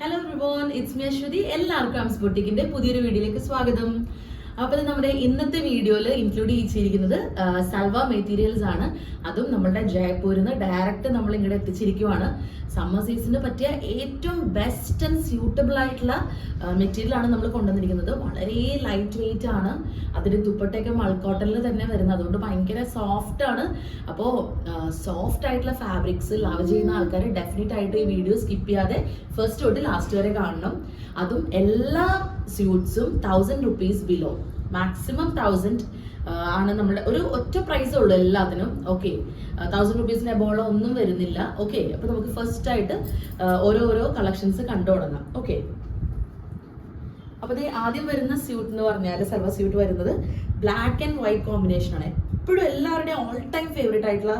Hello റിവോൺ it's me Aswathy എല്ലാവർക്കും അംസ് ബൊട്ടിക്കിന്റെ പുതിയൊരു വീഡിയോയിലേക്ക് സ്വാഗതം. അപ്പൊ ഇത് നമ്മുടെ ഇന്നത്തെ വീഡിയോയിൽ ഇൻക്ലൂഡ് ചെയ്തിരിക്കുന്നത് സൽവ മെറ്റീരിയൽസ് ആണ്. അതും നമ്മുടെ ജയ്പൂരിൽ നിന്ന് ഡയറക്റ്റ് നമ്മൾ ഇങ്ങോട്ട് എത്തിച്ചിരിക്കുവാണ്. സമ്മർ സീസണിന് പറ്റിയ ഏറ്റവും ബെസ്റ്റ് ആൻഡ് സ്യൂട്ടബിൾ ആയിട്ടുള്ള മെറ്റീരിയൽ ആണ് നമ്മൾ കൊണ്ടുവന്നിരിക്കുന്നത്. വളരെ ലൈറ്റ് വെയിറ്റ് ആണ്. അതിന്റെ ദുപ്പട്ടയൊക്കെ മൾക്കോട്ടനിൽ തന്നെ വരുന്നത്. അതുകൊണ്ട് ഭയങ്കര സോഫ്റ്റ് ആണ്. അപ്പോൾ സോഫ്റ്റ് ആയിട്ടുള്ള ഫാബ്രിക്സ് ലവ് ചെയ്യുന്ന ആൾക്കാർ ഡെഫിനറ്റ് ആയിട്ട് ഈ വീഡിയോ സ്കിപ്പ് ചെയ്യാതെ ഫസ്റ്റ് തൊട്ട് ലാസ്റ്റ് വരെ കാണണം. അതും എല്ലാ സ്യൂട്ട്സും thousand rupees below maximum thousand ആണ് നമ്മുടെ ഒരു ഒറ്റ പ്രൈസേ ഉള്ളൂ എല്ലാത്തിനും. ഓക്കെ തൗസൻഡ് റുപ്പീസിന് എബോളം ഒന്നും വരുന്നില്ല. ഓക്കെ അപ്പൊ നമുക്ക് ഫസ്റ്റ് ആയിട്ട് ഓരോരോ കളക്ഷൻസ് കണ്ടു തുടങ്ങാം. ഓക്കെ അപ്പൊ ദേ ആദ്യം വരുന്ന സ്യൂട്ട് എന്ന് പറഞ്ഞാൽ സർവ സ്യൂട്ട് വരുന്നത് ബ്ലാക്ക് ആൻഡ് വൈറ്റ് കോമ്പിനേഷൻ ആണ്. എപ്പോഴും എല്ലാവരുടെയും ഓൾ ടൈം ഫേവറേറ്റ് ആയിട്ടുള്ള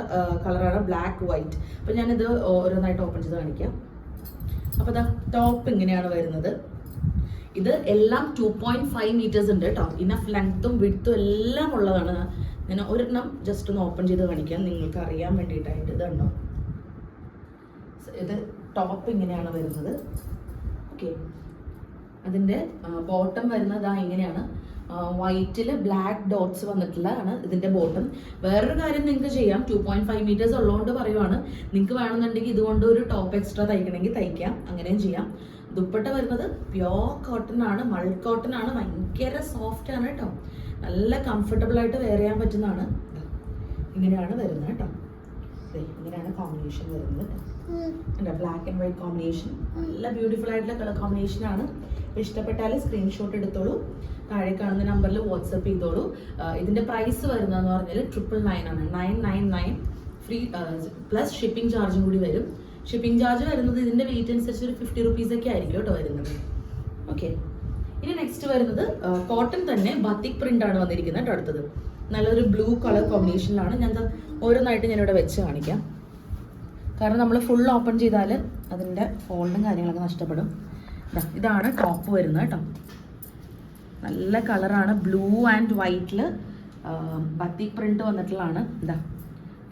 കളറാണ് ബ്ലാക്ക് വൈറ്റ് അപ്പൊ ഞാനിത് ഓരോന്നായിട്ട് ഓപ്പൺ ചെയ്ത് കാണിക്കാം. അപ്പൊ ദാ ടോപ്പ് ഇങ്ങനെയാണ് വരുന്നത്. ഇത് എല്ലാം ടു പോയിന്റ് ഫൈവ് മീറ്റേഴ്സ് ഉണ്ട് കേട്ടോ ഇനഫ് ലെങ്ത്തും വിഡ്ത്തും എല്ലാം ഉള്ളതാണ്. ഞാൻ ഒരെണ്ണം ജസ്റ്റ് ഒന്ന് ഓപ്പൺ ചെയ്ത് കാണിക്കാം. നിങ്ങൾക്ക് അറിയാൻ വേണ്ടിയിട്ടായിട്ട് ഇത് കണ്ടോ? ഇത് ടോപ്പ് ഇങ്ങനെയാണ് വരുന്നത്. ഓക്കെ അതിന്റെ ബോട്ടം വരുന്നത് ആ ഇങ്ങനെയാണ് വൈറ്റിൽ ബ്ലാക്ക് ഡോട്ട്സ് വന്നിട്ടുള്ളതാണ് ഇതിന്റെ ബോട്ടം വേറൊരു കാര്യം നിങ്ങൾക്ക് ചെയ്യാം. ടു പോയിന്റ് ഫൈവ് മീറ്റേഴ്സ് ഉള്ളതുകൊണ്ട് പറയുവാണ്. നിങ്ങൾക്ക് വേണമെന്നുണ്ടെങ്കിൽ ഇതുകൊണ്ട് ഒരു ടോപ്പ് എക്സ്ട്രാ തയ്ക്കണമെങ്കിൽ തയ്ക്കാം. അങ്ങനെയും ചെയ്യാം. ദുപ്പട്ട വരുന്നത് പ്യോർ കോട്ടൺ ആണ് മൾ കോട്ടൺ ആണ്. ഭയങ്കര സോഫ്റ്റ് ആണ് കേട്ടോ നല്ല കംഫർട്ടബിൾ ആയിട്ട് വെയർ ചെയ്യാൻ പറ്റുന്നതാണ്. ഇങ്ങനെയാണ് വരുന്നത് കേട്ടോ ഇങ്ങനെയാണ് കോമ്പിനേഷൻ വരുന്നത്. കേട്ടോ ബ്ലാക്ക് ആൻഡ് വൈറ്റ് കോമ്പിനേഷൻ നല്ല ബ്യൂട്ടിഫുൾ ആയിട്ടുള്ള കളർ കോമ്പിനേഷൻ ആണ്. ഇഷ്ടപ്പെട്ടാൽ സ്ക്രീൻഷോട്ട് എടുത്തോളൂ. താഴെ കാണുന്ന നമ്പറിൽ വാട്സപ്പ് ചെയ്തോളൂ. ഇതിന്റെ പ്രൈസ് വരുന്നതെന്ന് പറഞ്ഞാൽ ട്രിപ്പിൾ നയൻ ആണ്. Nine nine nine free plus shipping ചാർജും കൂടി വരും. ഷിപ്പിംഗ് ചാർജ് വരുന്നത് ഇതിന്റെ വെയിറ്റ് അനുസരിച്ച് ഒരു ഫിഫ്റ്റി റുപ്പീസ് ഒക്കെ ആയിരിക്കും കേട്ടോ വരുന്നത്. ഓക്കെ ഇനി നെക്സ്റ്റ് വരുന്നത് കോട്ടൺ തന്നെ ബത്തിക് പ്രിന്റ് ആണ് വന്നിരിക്കുന്നത് കേട്ടോ അടുത്തത്. നല്ലൊരു ബ്ലൂ കളർ കോമ്പിനേഷനിലാണ് ഞാൻ ഓരോന്നായിട്ട് ഞാനിവിടെ വെച്ച് കാണിക്കാം. കാരണം നമ്മൾ ഫുൾ ഓപ്പൺ ചെയ്താൽ അതിന്റെ ഫോൾഡും കാര്യങ്ങളൊക്കെ നഷ്ടപ്പെടും. ഇതാണ് ടോപ്പ് വരുന്നത് കേട്ടോ. നല്ല കളറാണ് ബ്ലൂ ആൻഡ് വൈറ്റിൽ ബത്തിക് പ്രിന്റ് വന്നിട്ടുള്ളതാണ്. ഇതാ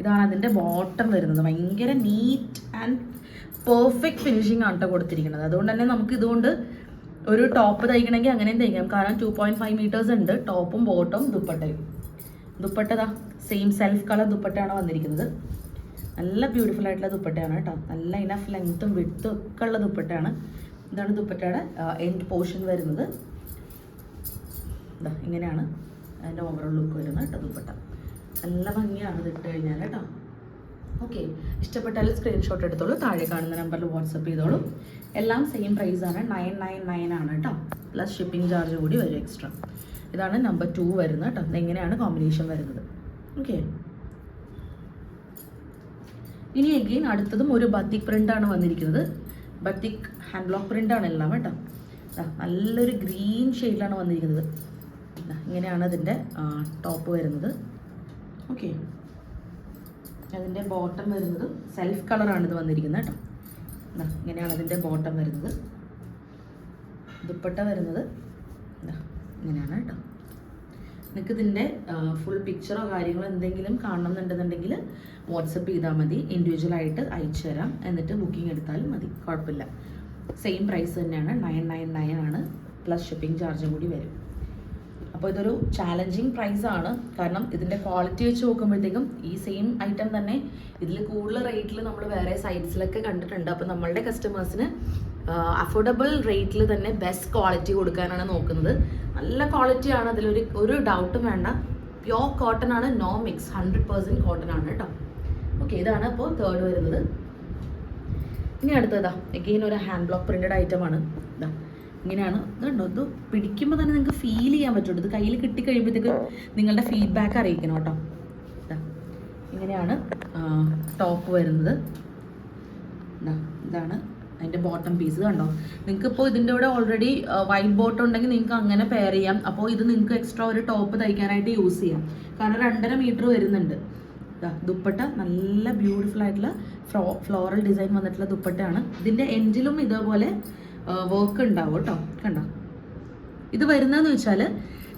ഇതാണ് അതിന്റെ ബോട്ടം വരുന്നത്. ഭയങ്കര നീറ്റ് ആൻഡ് പെർഫെക്റ്റ് ഫിനിഷിംഗ് ആണ് കേട്ടോ കൊടുത്തിരിക്കുന്നത്. അതുകൊണ്ട് തന്നെ നമുക്ക് ഇതുകൊണ്ട് ഒരു ടോപ്പ് തയ്ക്കണമെങ്കിൽ അങ്ങനെയും തയ്ക്കാം. കാരണം ടു പോയിന്റ് ഫൈവ് മീറ്റേഴ്സ് ഉണ്ട്. ടോപ്പും ബോട്ടും ദുപ്പട്ടയും. ദുപ്പട്ടതാ സെയിം സെൽഫ് കളർ ദുപ്പട്ടയാണ് വന്നിരിക്കുന്നത്. നല്ല ബ്യൂട്ടിഫുൾ ആയിട്ടുള്ള ദുപ്പട്ടയാണ് കേട്ടോ നല്ല ഇനഫ് ലെങ്ത്തും വിഡ്ത്തും ഒക്കെ ഉള്ള ദുപ്പട്ടയാണ്. ഇതാണ് ദുപ്പട്ടയുടെ എൻഡ് പോർഷൻ വരുന്നത്. ഇങ്ങനെയാണ് അതിന്റെ ഓവറോൾ ലുക്ക് വരുന്നത് കേട്ടോ ദുപ്പട്ട. നല്ല ഭംഗിയാണ് ഇത് ഇട്ട് കഴിഞ്ഞാൽ കേട്ടോ. ഓക്കെ ഇഷ്ടപ്പെട്ടാൽ സ്ക്രീൻഷോട്ട് എടുത്തോളൂ താഴെ കാണുന്ന നമ്പറിൽ വാട്സപ്പ് ചെയ്തോളൂ. എല്ലാം സെയിം പ്രൈസ് ആണ് നയൻ നയൻ നയൻ ആണ് കേട്ടോ. പ്ലസ് ഷിപ്പിംഗ് ചാർജ് കൂടി വരും എക്സ്ട്രാ ഇതാണ് നമ്പർ ടു വരുന്നത് കേട്ടോ. ഇതെങ്ങനെയാണ് കോമ്പിനേഷൻ വരുന്നത്? ഓക്കെ ഇനി എഗെയിൻ അടുത്തതും ഒരു ബത്തിക് പ്രിന്റ് ആണ് വന്നിരിക്കുന്നത്. ബത്തിക് ഹാൻഡ് ബ്ലോക്ക് പ്രിന്റ് ആണ് എല്ലാം കേട്ടോ. നല്ലൊരു ഗ്രീൻ ഷെയ്ഡിലാണ് വന്നിരിക്കുന്നത്. ഇങ്ങനെയാണ് അതിന്റെ ടോപ്പ് വരുന്നത്. ഓക്കെ അതിന്റെ ബോട്ടം വരുന്നത് സെൽഫ് കളറാണ് ഇത് വന്നിരിക്കുന്നത് കേട്ടോ. എന്താ ഇങ്ങനെയാണ് അതിന്റെ ബോട്ടം വരുന്നത്. ദുപ്പട്ട വരുന്നത്. എന്താ ഇങ്ങനെയാണ് കേട്ടോ. നിങ്ങൾക്ക് ഇതിന്റെ ഫുൾ പിക്ചറോ കാര്യങ്ങളോ എന്തെങ്കിലും കാണണമെന്നുണ്ടെന്നുണ്ടെങ്കിൽ വാട്സപ്പ് ചെയ്താൽ മതി. ഇൻഡിവിജ്വൽ ആയിട്ട് അയച്ചു തരാം. എന്നിട്ട് ബുക്കിംഗ് എടുത്താലും മതി. കുഴപ്പമില്ല. സെയിം പ്രൈസ് തന്നെയാണ്. നയൻ നയൻ നയൻ ആണ്. പ്ലസ് ഷിപ്പിംഗ് ചാർജും കൂടി വരും. അപ്പോൾ ഇതൊരു ചാലഞ്ചിങ് പ്രൈസ് ആണ്. കാരണം ഇതിന്റെ ക്വാളിറ്റി വെച്ച് നോക്കുമ്പോഴത്തേക്കും ഈ സെയിം ഐറ്റം തന്നെ ഇതിൽ കൂടുതൽ റേറ്റിൽ നമ്മൾ വേറെ സൈറ്റ്സിലൊക്കെ കണ്ടിട്ടുണ്ട്. അപ്പോൾ നമ്മളുടെ കസ്റ്റമേഴ്സിന് അഫോർഡബിൾ റേറ്റിൽ തന്നെ ബെസ്റ്റ് ക്വാളിറ്റി കൊടുക്കാനാണ് നോക്കുന്നത്. നല്ല ക്വാളിറ്റിയാണ് അതിലൊരു ഒരു ഡൗട്ടും വേണ്ട. പ്യോർ കോട്ടൺ ആണ്. No mix hundred percent cotton ആണ് കേട്ടോ. ഓക്കെ ഇതാണ് അപ്പോൾ തേർഡ് വരുന്നത്. ഇനി അടുത്തതാ. എഗെയിൻ ഒരു ഹാൻഡ് ബ്ലോക്ക് പ്രിന്റഡ് ആണ്. ഇങ്ങനെയാണ്. കണ്ടോ ഇത് പിടിക്കുമ്പോൾ തന്നെ നിങ്ങൾക്ക് ഫീൽ ചെയ്യാൻ പറ്റുള്ളൂ. ഇത് കയ്യിൽ കിട്ടിക്കഴിയുമ്പോഴത്തേക്ക് നിങ്ങളുടെ ഫീഡ്ബാക്ക് അറിയിക്കണം കേട്ടോ. ഇങ്ങനെയാണ് ടോപ്പ് വരുന്നത്. ഇതാ ഇതാണ് അതിന്റെ ബോട്ടം പീസ് കണ്ടോ? നിങ്ങൾക്ക് ഇപ്പോൾ ഇതിന്റെ കൂടെ ഓൾറെഡി വൈറ്റ് ബോട്ടം ഉണ്ടെങ്കിൽ നിങ്ങൾക്ക് അങ്ങനെ പെയർ ചെയ്യാം. അപ്പോൾ ഇത് നിങ്ങൾക്ക് എക്സ്ട്രാ ഒരു ടോപ്പ് തയ്ക്കാനായിട്ട് യൂസ് ചെയ്യാം. കാരണം രണ്ടര മീറ്റർ വരുന്നുണ്ട്. ദുപ്പട്ട നല്ല ബ്യൂട്ടിഫുൾ ആയിട്ടുള്ള ഫ്ലോ ഫ്ലോറൽ ഡിസൈൻ വന്നിട്ടുള്ള ദുപ്പട്ടയാണ്. ഇതിന്റെ എൻഡിലും ഇതേപോലെ വർക്ക് ഉണ്ടാവും കേട്ടോ. കണ്ടോ? ഇത് വരുന്നതെന്ന് വെച്ചാൽ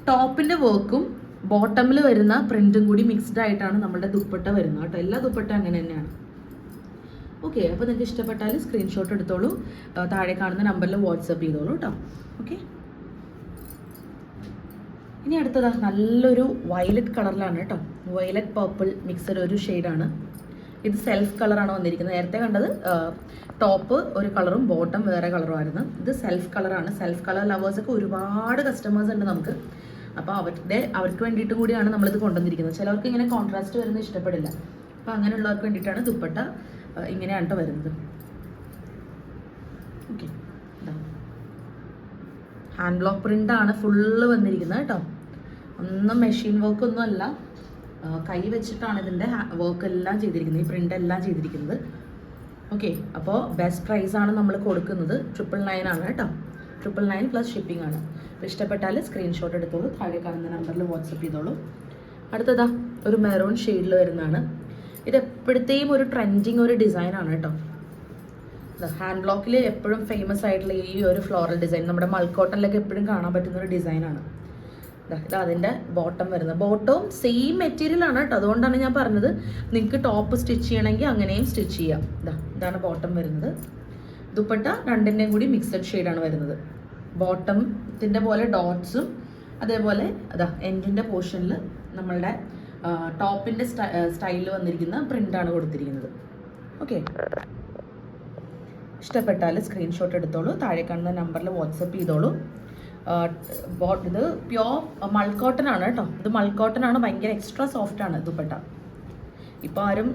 ടോപ്പിന്റെ വർക്കും ബോട്ടമിൽ വരുന്ന പ്രിന്റും കൂടി മിക്സ്ഡ് ആയിട്ടാണ് നമ്മുടെ ദുപ്പട്ട വരുന്നത് കേട്ടോ. എല്ലാ ദുപ്പട്ട അങ്ങനെ തന്നെയാണ്. ഓക്കെ അപ്പോൾ നിങ്ങൾക്ക് ഇഷ്ടപ്പെട്ടാൽ സ്ക്രീൻഷോട്ട് എടുത്തോളൂ. താഴെ കാണുന്ന നമ്പറിൽ വാട്സപ്പ് ചെയ്തോളൂ കേട്ടോ. ഓക്കെ ഇനി അടുത്തതാ നല്ലൊരു വയലറ്റ് കളറിലാണ് കേട്ടോ. വയലറ്റ് പർപ്പിൾ മിക്സഡ് ഒരു ഷെയ്ഡാണ് ഇത് സെൽഫ് കളറാണ് വന്നിരിക്കുന്നത്. നേരത്തെ കണ്ടത് ടോപ്പ് ഒരു കളറും ബോട്ടം വേറെ കളറുമായിരുന്നു ഇത് സെൽഫ് കളറാണ് സെൽഫ് കളർ ലവേഴ്സൊക്കെ ഒരുപാട് കസ്റ്റമേഴ്സ് ഉണ്ട് നമുക്ക്. അപ്പോൾ അവരുടെ അവർക്ക് വേണ്ടിയിട്ട് കൂടിയാണ് നമ്മളിത് കൊണ്ടുവന്നിരിക്കുന്നത്. ചിലവർക്ക് ഇങ്ങനെ കോൺട്രാസ്റ്റ് വരുന്നത് ഇഷ്ടപ്പെടില്ല. അപ്പോൾ അങ്ങനെയുള്ളവർക്ക് വേണ്ടിയിട്ടാണ് ദുപ്പട്ട ഇങ്ങനെയാണ് വരുന്നത്. ഓക്കെ ഹാൻഡ് ബ്ലോക്ക് പ്രിന്റ് ആണ് ഫുള്ള് വന്നിരിക്കുന്നത് കേട്ടോ ഒന്നും മെഷീൻ വർക്ക് ഒന്നും അല്ല. കൈ വെച്ചിട്ടാണ് ഇതിന്റെ വർക്ക് എല്ലാം ചെയ്തിരിക്കുന്നത്. ഈ പ്രിന്റ് എല്ലാം ചെയ്തിരിക്കുന്നത്. ഓക്കെ അപ്പോൾ ബെസ്റ്റ് പ്രൈസ് ആണ് നമ്മൾ കൊടുക്കുന്നത്. ട്രിപ്പിൾ നയൻ ആണ് കേട്ടോ. ട്രിപ്പിൾ നയൻ പ്ലസ് ഷിപ്പിംഗ് ആണ്. അപ്പോൾ ഇഷ്ടപ്പെട്ടാൽ സ്ക്രീൻഷോട്ട് എടുത്തോളൂ. താഴെ കാണുന്ന നമ്പറിൽ വാട്സപ്പ് ചെയ്തോളൂ. അടുത്തതാ ഒരു മെറൂൺ ഷെയ്ഡിൽ വരുന്നതാണ്. ഇത് എപ്പോഴത്തെയും ഒരു ട്രെൻഡിങ് ഒരു ഡിസൈനാണ് കേട്ടോ. ഹാൻഡ് ബ്ലോക്കിൽ എപ്പോഴും ഫേമസ് ആയിട്ടുള്ള ഈ ഒരു ഫ്ലോറൽ ഡിസൈൻ നമ്മുടെ മൾക്കോട്ടനിലൊക്കെ എപ്പോഴും കാണാൻ പറ്റുന്ന ഒരു ഡിസൈനാണ് ഇത് അതിന്റെ ബോട്ടം വരുന്നത്. ബോട്ടവും സെയിം മെറ്റീരിയൽ ആണ് കേട്ടോ. അതുകൊണ്ടാണ് ഞാൻ പറഞ്ഞത്. നിങ്ങൾക്ക് ടോപ്പ് സ്റ്റിച്ച് ചെയ്യണമെങ്കിൽ അങ്ങനെയും സ്റ്റിച്ച് ചെയ്യാം. ഇതാ ഇതാണ് ബോട്ടം വരുന്നത്. ദുപ്പട്ട രണ്ടിന്റെയും കൂടി മിക്സഡ് ഷെയ്ഡാണ് വരുന്നത്. ബോട്ടത്തിന്റെ പോലെ ഡോട്ട്സും അതേപോലെ അതാ എൻഡിന്റെ പോർഷനിൽ നമ്മളുടെ ടോപ്പിന്റെ സ്റ്റൈലിൽ വന്നിരിക്കുന്ന പ്രിന്റാണ് കൊടുത്തിരിക്കുന്നത്. ഓക്കെ ഇഷ്ടപ്പെട്ടാൽ സ്ക്രീൻഷോട്ട് എടുത്തോളൂ. താഴെ കാണുന്ന നമ്പറിൽ വാട്സപ്പ് ചെയ്തോളൂ. ഇത് പ്യോർ മൾക്കോട്ടൺ ആണ് കേട്ടോ. ഇത് മൾക്കോട്ടൺ ആണ് ഭയങ്കര എക്സ്ട്രാ സോഫ്റ്റ് ആണ് ദുപ്പട്ട. ഇപ്പോൾ ആരും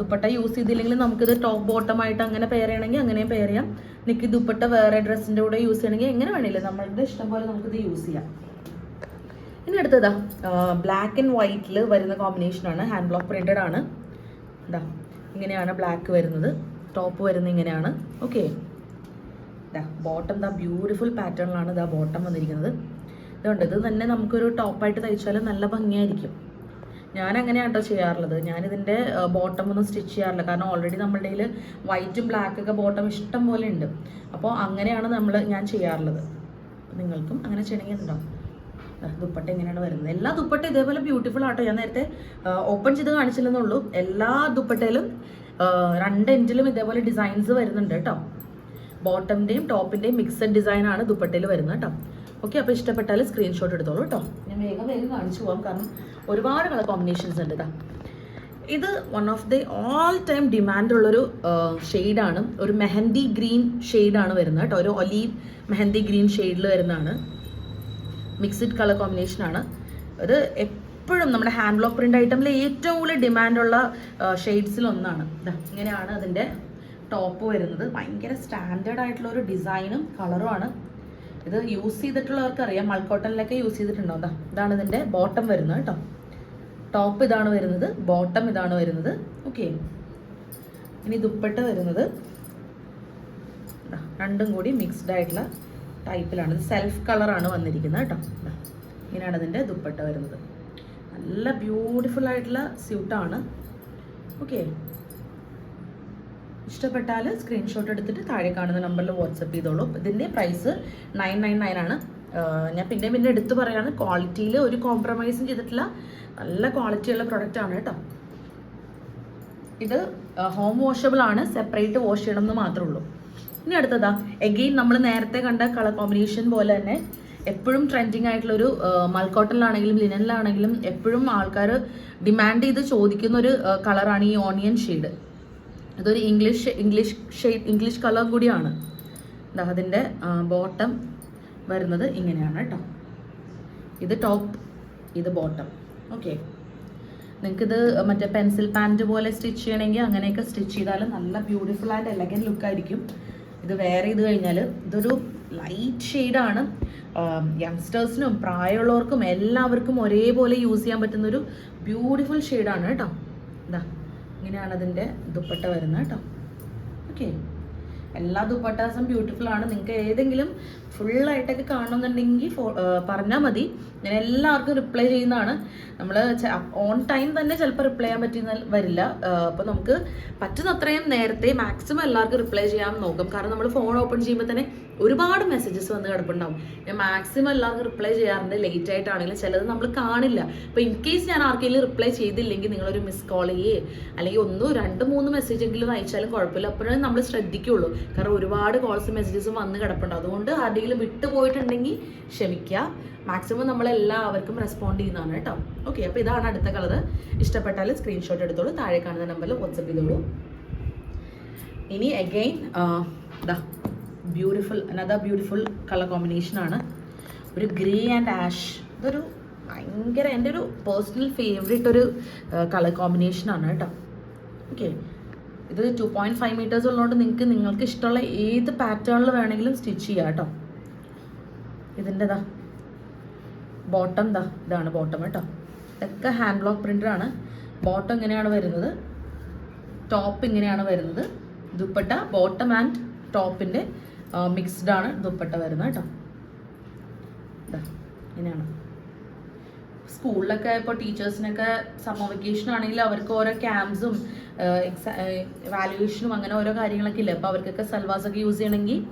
ദുപ്പട്ട യൂസ് ചെയ്തില്ലെങ്കിൽ നമുക്കിത് ടോപ്പ് ബോട്ടം ആയിട്ട് അങ്ങനെ പെയർ ചെയ്യണമെങ്കിൽ അങ്ങനെയും പെയർ ചെയ്യാം. നിങ്ങൾക്ക് ദുപ്പട്ട വേറെ ഡ്രസ്സിന്റെ കൂടെ യൂസ് ചെയ്യണമെങ്കിൽ എങ്ങനെ വേണമില്ല നമ്മളുടെ ഇഷ്ടം പോലെ നമുക്കിത് യൂസ് ചെയ്യാം. ഇനി അടുത്തതാ ബ്ലാക്ക് ആൻഡ് വൈറ്റിൽ വരുന്ന കോമ്പിനേഷൻ ആണ് ഹാൻഡ് ബ്ലോക്ക് പ്രിന്റഡ് ആണ്. ഇതാ ഇങ്ങനെയാണ് ബ്ലാക്ക് വരുന്നത്. ടോപ്പ് വരുന്നത് ഇങ്ങനെയാണ്. ഓക്കെ ഇതാ ബോട്ടം ദാ ബ്യൂട്ടിഫുൾ പാറ്റേണിലാണ് ഇതാ ബോട്ടം വന്നിരിക്കുന്നത്. ഇതുണ്ട് ഇത് തന്നെ നമുക്കൊരു ടോപ്പായിട്ട് തയ്ച്ചാൽ നല്ല ഭംഗിയായിരിക്കും. ഞാൻ അങ്ങനെയാണ് കേട്ടോ ചെയ്യാറുള്ളത് ഞാനിതിന്റെ ബോട്ടം ഒന്നും സ്റ്റിച്ച് ചെയ്യാറില്ല. കാരണം ഓൾറെഡി നമ്മളുടെ കയ്യിൽ വൈറ്റും ബ്ലാക്കൊക്കെ ബോട്ടം ഇഷ്ടം പോലെ ഉണ്ട്. അപ്പോൾ അങ്ങനെയാണ് നമ്മൾ ഞാൻ ചെയ്യാറുള്ളത്. നിങ്ങൾക്കും അങ്ങനെ ചെയ്യണമെങ്കിൽ ഉണ്ടോ ദാ ദുപ്പട്ട എങ്ങനെയാണ് വരുന്നത്. എല്ലാ ദുപ്പട്ട ഇതേപോലെ ബ്യൂട്ടിഫുൾ ആട്ടോ. ഞാൻ നേരത്തെ ഓപ്പൺ ചെയ്ത് കാണിച്ചില്ലെന്നുള്ളൂ എല്ലാ ദുപ്പട്ടയിലും രണ്ട് എൻഡിലും ഇതേപോലെ ഡിസൈൻസ് വരുന്നുണ്ട് കേട്ടോ. ബോട്ടമിന്റെയും ടോപ്പിന്റെയും മിക്സഡ് ഡിസൈനാണ് ദുപ്പട്ടയിൽ വരുന്നത് കേട്ടോ. ഓക്കെ അപ്പോൾ ഇഷ്ടപ്പെട്ടാൽ സ്ക്രീൻഷോട്ട് എടുത്തോളൂ കേട്ടോ. ഞാൻ വേഗം വേഗം കാണിച്ചു പോകാം കാരണം ഒരുപാട് കളർ കോമ്പിനേഷൻസ് ഉണ്ട് കേട്ടോ ഇത് one of the all time demand ഉള്ളൊരു ഷെയ്ഡാണ് ഒരു മെഹന്തി ഗ്രീൻ ഷെയ്ഡാണ് വരുന്നത് കേട്ടോ. ഒരു ഒലീവ് മെഹന്തി ഗ്രീൻ ഷെയ്ഡിൽ വരുന്നതാണ്. മിക്സഡ് കളർ കോമ്പിനേഷൻ ആണ്. ഇത് എപ്പോഴും നമ്മുടെ ഹാൻഡ് ബ്ലോക്ക് പ്രിന്റ് ഐറ്റമിൽ ഏറ്റവും കൂടുതൽ ഡിമാൻഡുള്ള ഷെയ്ഡ്സിൽ ഒന്നാണ്. ഇങ്ങനെയാണ് അതിന്റെ ടോപ്പ് വരുന്നത്. ഭയങ്കര സ്റ്റാൻഡേർഡ് ആയിട്ടുള്ള ഒരു ഡിസൈനും കളറുമാണ് ഇത് യൂസ് ചെയ്തിട്ടുള്ളവർക്ക് അറിയാം മൾക്കോട്ടനിലൊക്കെ യൂസ് ചെയ്തിട്ടുണ്ടോ? എന്താ ഇതാണ് ഇതിന്റെ ബോട്ടം വരുന്നത് കേട്ടോ. ടോപ്പ് ഇതാണ് വരുന്നത് ബോട്ടം ഇതാണ് വരുന്നത്. ഓക്കെ ഇനി ദുപ്പട്ട വരുന്നത്. രണ്ടും കൂടി മിക്സ്ഡ് ആയിട്ടുള്ള ടൈപ്പിലാണ് ഇത് സെൽഫ് കളറാണ് വന്നിരിക്കുന്നത് കേട്ടോ. ഇങ്ങനെയാണ് ഇതിന്റെ ദുപ്പട്ട വരുന്നത്. നല്ല ബ്യൂട്ടിഫുൾ ആയിട്ടുള്ള സ്യൂട്ടാണ് ഓക്കെ ഇഷ്ടപ്പെട്ടാൽ സ്ക്രീൻഷോട്ട് എടുത്തിട്ട് താഴെ കാണുന്ന നമ്പറിൽ വാട്സപ്പ് ചെയ്തോളൂ. ഇതിന്റെ പ്രൈസ് നയൻ നയൻ നയൻ ആണ്. ഞാൻ പിന്നെ പിന്നെ എടുത്തു പറയാണ് ക്വാളിറ്റിയിൽ ഒരു കോംപ്രമൈസും ചെയ്തിട്ടില്ല. നല്ല ക്വാളിറ്റിയുള്ള പ്രൊഡക്റ്റ് ആണ് കേട്ടോ. ഇത് ഹോം വാഷബിൾ ആണ്. സെപ്പറേറ്റ് വാഷ് ചെയ്യണം എന്ന് മാത്രമേ ഉള്ളൂ. ഇനി അടുത്തതാ എഗെയിൻ നമ്മൾ നേരത്തെ കണ്ട കളർ കോമ്പിനേഷൻ പോലെ തന്നെ എപ്പോഴും ട്രെൻഡിങ് ആയിട്ടുള്ള ആയിട്ടുള്ളൊരു മൾക്കോട്ടനിലാണെങ്കിലും ലിനനിലാണെങ്കിലും എപ്പോഴും ആൾക്കാർ ഡിമാൻഡ് ചെയ്ത് ചോദിക്കുന്ന ഒരു കളറാണ് ഈ ഓണിയൻ ഷെയ്ഡ് ഇതൊരു English English shade English colour കൂടിയാണ്. അതിന്റെ ബോട്ടം വരുന്നത് ഇങ്ങനെയാണ് കേട്ടോ ഇത് ടോപ്പ് ഇത് ബോട്ടം ഓക്കെ നിങ്ങൾക്കിത് മറ്റേ പെൻസിൽ പാന്റ് പോലെ സ്റ്റിച്ച് ചെയ്യണമെങ്കിൽ അങ്ങനെയൊക്കെ സ്റ്റിച്ച് ചെയ്താൽ നല്ല ബ്യൂട്ടിഫുൾ ആൻഡ് എലഗൻ ലുക്കായിരിക്കും ഇത് വെയർ ചെയ്ത് കഴിഞ്ഞാൽ ഇതൊരു ലൈറ്റ് ഷെയ്ഡാണ് യങ്സ്റ്റേഴ്സിനും പ്രായമുള്ളവർക്കും എല്ലാവർക്കും ഒരേപോലെ യൂസ് ചെയ്യാൻ പറ്റുന്നൊരു ബ്യൂട്ടിഫുൾ ഷെയ്ഡാണ് കേട്ടോ ഇതാ ഇങ്ങനെയാണ് അതിന്റെ ദുപ്പട്ട വരുന്നത് കേട്ടോ. ഓക്കെ എല്ലാ ദുപ്പട്ടാസും ബ്യൂട്ടിഫുൾ ആണ്. നിങ്ങൾക്ക് ഏതെങ്കിലും ഫുള്ളായിട്ടൊക്കെ കാണണമെന്നുണ്ടെങ്കിൽ പറഞ്ഞാൽ മതി. ഞാൻ എല്ലാവർക്കും റിപ്ലൈ ചെയ്യുന്നതാണ്. നമ്മൾ ഓൺ ടൈം തന്നെ ചിലപ്പോൾ റിപ്ലൈ ചെയ്യാൻ പറ്റുന്ന വരില്ല. അപ്പോൾ നമുക്ക് പറ്റുന്ന അത്രയും നേരത്തെ മാക്സിമം എല്ലാവർക്കും റിപ്ലൈ ചെയ്യാൻ നോക്കും. കാരണം നമ്മൾ ഫോൺ ഓപ്പൺ ചെയ്യുമ്പോൾ തന്നെ ഒരുപാട് മെസ്സേജസ് വന്ന് കിടപ്പുണ്ടാവും. ഞാൻ മാക്സിമം എല്ലാവർക്കും റിപ്ലൈ ചെയ്യാറുണ്ട്. ലേറ്റ് ആയിട്ടാണെങ്കിലും ചിലത് നമ്മൾ കാണില്ല. അപ്പോൾ ഇൻ കേസ് ഞാൻ ആർക്കെങ്കിലും റിപ്ലൈ ചെയ്തില്ലെങ്കിൽ നിങ്ങളൊരു മിസ് കോൾ ചെയ്യേ. അല്ലെങ്കിൽ ഒന്നോ രണ്ട് മൂന്ന് മെസ്സേജ് എങ്കിലും അയച്ചാലും കുഴപ്പമില്ല. അപ്പോഴേ നമ്മൾ ശ്രദ്ധിക്കുള്ളൂ. കാരണം ഒരുപാട് കോൾസ് മെസ്സേജസും വന്ന് കിടപ്പുണ്ട്. അതുകൊണ്ട് ആരുടെയെങ്കിലും വിട്ടുപോയിട്ടുണ്ടെങ്കിൽ ക്ഷമിക്കുക. മാക്സിമം നമ്മളെല്ലാവർക്കും റെസ്പോണ്ട് ചെയ്യുന്നതാണ് കേട്ടോ. ഓക്കെ അപ്പോൾ ഇതാണ് അടുത്ത കളർ ഇഷ്ടപ്പെട്ടാൽ സ്ക്രീൻഷോട്ട് എടുത്തോളൂ. താഴെ കാണുന്ന നമ്പറിൽ വാട്സപ്പ് ചെയ്തോളൂ. ഇനി അഗെയിൻ ദാ. Beautiful another beautiful colour combination ആണ്. ഒരു ഗ്രേ ആൻഡ് ആഷ് ഇതൊരു ഭയങ്കര എന്റെ ഒരു പേഴ്സണൽ ഫേവറേറ്റ് ഒരു കളർ കോമ്പിനേഷൻ ആണ് കേട്ടോ. ഓക്കെ ഇത് ടു പോയിന്റ് ഫൈവ് മീറ്റേഴ്സ് ഉള്ളതുകൊണ്ട് നിങ്ങൾക്ക് നിങ്ങൾക്ക് ഇഷ്ടമുള്ള ഏത് പാറ്റേണിൽ വേണമെങ്കിലും സ്റ്റിച്ച് ചെയ്യാം കേട്ടോ. ഇതിന്റെ ദാ ബോട്ടം ദാ ഇതാണ് ബോട്ടം കേട്ടോ. ഇതൊക്കെ ഹാൻഡ് ബ്ലോക്ക് പ്രിന്ററാണ് ബോട്ടം ഇങ്ങനെയാണ് വരുന്നത്. ടോപ്പ് ഇങ്ങനെയാണ് വരുന്നത്. ദുപ്പട്ട ബോട്ടം ആൻഡ് ടോപ്പിന്റെ മിക്സ്ഡ് ആണ്. ദുപ്പട്ട വരുന്നത് കേട്ടോ. ഇങ്ങനെയാണ്. സ്കൂളിലൊക്കെ ഇപ്പോൾ ടീച്ചേഴ്സിനൊക്കെ സമ്മർ വെക്കേഷൻ ആണെങ്കിൽ അവർക്ക് ഓരോ ക്യാമ്പ്സും എക്സാ വാല്യുവേഷനും അങ്ങനെ ഓരോ കാര്യങ്ങളൊക്കെ ഇല്ല? അപ്പോൾ അവർക്കൊക്കെ സൽവാസൊക്കെ യൂസ് ചെയ്യണമെങ്കിൽ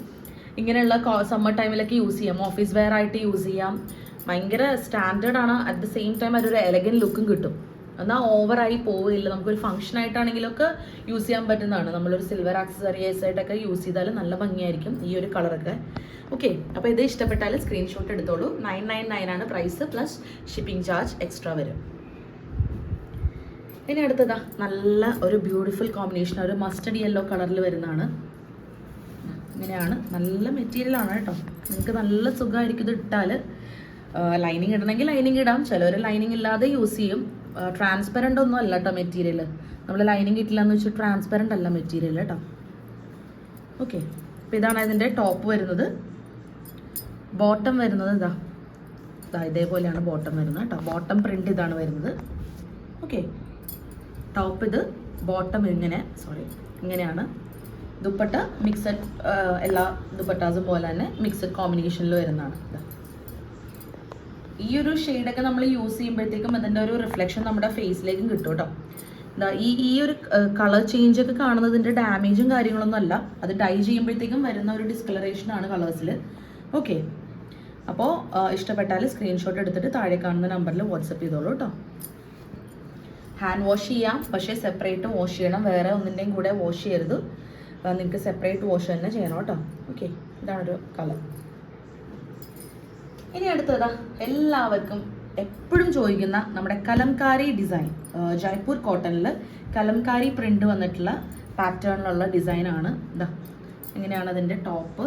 ഇങ്ങനെയുള്ള സമ്മർ ടൈമിലൊക്കെ യൂസ് ചെയ്യാം. ഓഫീസ് വെയർ ആയിട്ട് യൂസ് ചെയ്യാം. ഭയങ്കര സ്റ്റാൻഡേർഡ് ആണ്. അറ്റ് ദ സെയിം ടൈം അതൊരു എലഗൻ ലുക്കും കിട്ടും. എന്നാൽ ഓവറായി പോവില്ല നമുക്കൊരു ഫംഗ്ഷൻ ആയിട്ടാണെങ്കിലൊക്കെ യൂസ് ചെയ്യാൻ പറ്റുന്നതാണ്. നമ്മളൊരു സിൽവർ ആക്സസറീസ് ആയിട്ടൊക്കെ യൂസ് ചെയ്താൽ നല്ല ഭംഗിയായിരിക്കും ഈ ഒരു കളറൊക്കെ ഓക്കെ അപ്പോൾ ഇത് ഇഷ്ടപ്പെട്ടാൽ സ്ക്രീൻഷോട്ട് എടുത്തോളൂ. നയൻ നയൻ നയൻ ആണ് price plus shipping charge extra വരും. ഇനി അടുത്തതാ നല്ല ഒരു ബ്യൂട്ടിഫുൾ കോമ്പിനേഷൻ ഒരു മസ്റ്റഡ് യെല്ലോ കളറിൽ വരുന്നതാണ്. ഇങ്ങനെയാണ്. നല്ല മെറ്റീരിയൽ ആണ് കേട്ടോ. നിങ്ങൾക്ക് നല്ല സുഖമായിരിക്കും ഇത് ഇട്ടാൽ ലൈനിങ് ഇടണമെങ്കിൽ ലൈനിങ് ഇടാം. ചിലർ ലൈനിങ് ഇല്ലാതെ യൂസ് ചെയ്യും. ട്രാൻസ്പെറന്റ് ഒന്നും അല്ല കേട്ടോ മെറ്റീരിയൽ നമ്മൾ ലൈനിങ് കിട്ടില്ലെന്ന് വെച്ചാൽ ട്രാൻസ്പെറന്റ് അല്ല മെറ്റീരിയൽ കേട്ടോ ഓക്കെ അപ്പോൾ ഇതാണ് ഇതിന്റെ ടോപ്പ് വരുന്നത്. ബോട്ടം വരുന്നത് ഇതാ ഇതാ ഇതേപോലെയാണ് ബോട്ടം വരുന്നത് കേട്ടോ ബോട്ടം പ്രിന്റ് ഇതാണ് വരുന്നത്. ഓക്കെ ടോപ്പ് ഇത് ബോട്ടം ഇങ്ങനെ സോറി ഇങ്ങനെയാണ്. ദുപ്പട്ട മിക്സഡ് എല്ലാ ദുപ്പട്ടാസും പോലെ തന്നെ മിക്സഡ് കോമ്പിനേഷനിൽ വരുന്നതാണ്. ഇതാ ഈ ഒരു ഷെയ്ഡൊക്കെ നമ്മൾ യൂസ് ചെയ്യുമ്പോഴത്തേക്കും അതിന്റെ ഒരു റിഫ്ലക്ഷൻ നമ്മുടെ ഫേസിലേക്കും കിട്ടും കേട്ടോ. ഈ ഈ ഒരു കളർ ചേഞ്ച് ഒക്കെ കാണുന്നതിന്റെ ഡാമേജും കാര്യങ്ങളൊന്നും അല്ല. അത് ഡൈ ചെയ്യുമ്പോഴത്തേക്കും വരുന്ന ഒരു ഡിസ്കളറേഷൻ ആണ് കളേഴ്സിൽ ഓക്കെ അപ്പോൾ ഇഷ്ടപ്പെട്ടാൽ സ്ക്രീൻഷോട്ട് എടുത്തിട്ട് താഴെ കാണുന്ന നമ്പറിൽ വാട്സപ്പ് ചെയ്തോളൂ കേട്ടോ. ഹാൻഡ് വാഷ് ചെയ്യാം. പക്ഷേ സെപ്പറേറ്റ് വാഷ് ചെയ്യണം. വേറെ ഒന്നിന്റെയും കൂടെ വാഷ് ചെയ്യരുത്. നിങ്ങൾക്ക് സെപ്പറേറ്റ് വാഷ് തന്നെ ചെയ്യണം കേട്ടോ. ഓക്കെ ഒരു കളർ ഇനി അടുത്തതാ എല്ലാവർക്കും എപ്പോഴും ചോദിക്കുന്ന നമ്മുടെ കലംകാരി ഡിസൈൻ ജയ്പൂർ കോട്ടണിൽ കലംകാരി പ്രിന്റ് വന്നിട്ടുള്ള പാറ്റേണിലുള്ള ഡിസൈനാണ് ഇതാ ഇങ്ങനെയാണ് അതിന്റെ ടോപ്പ്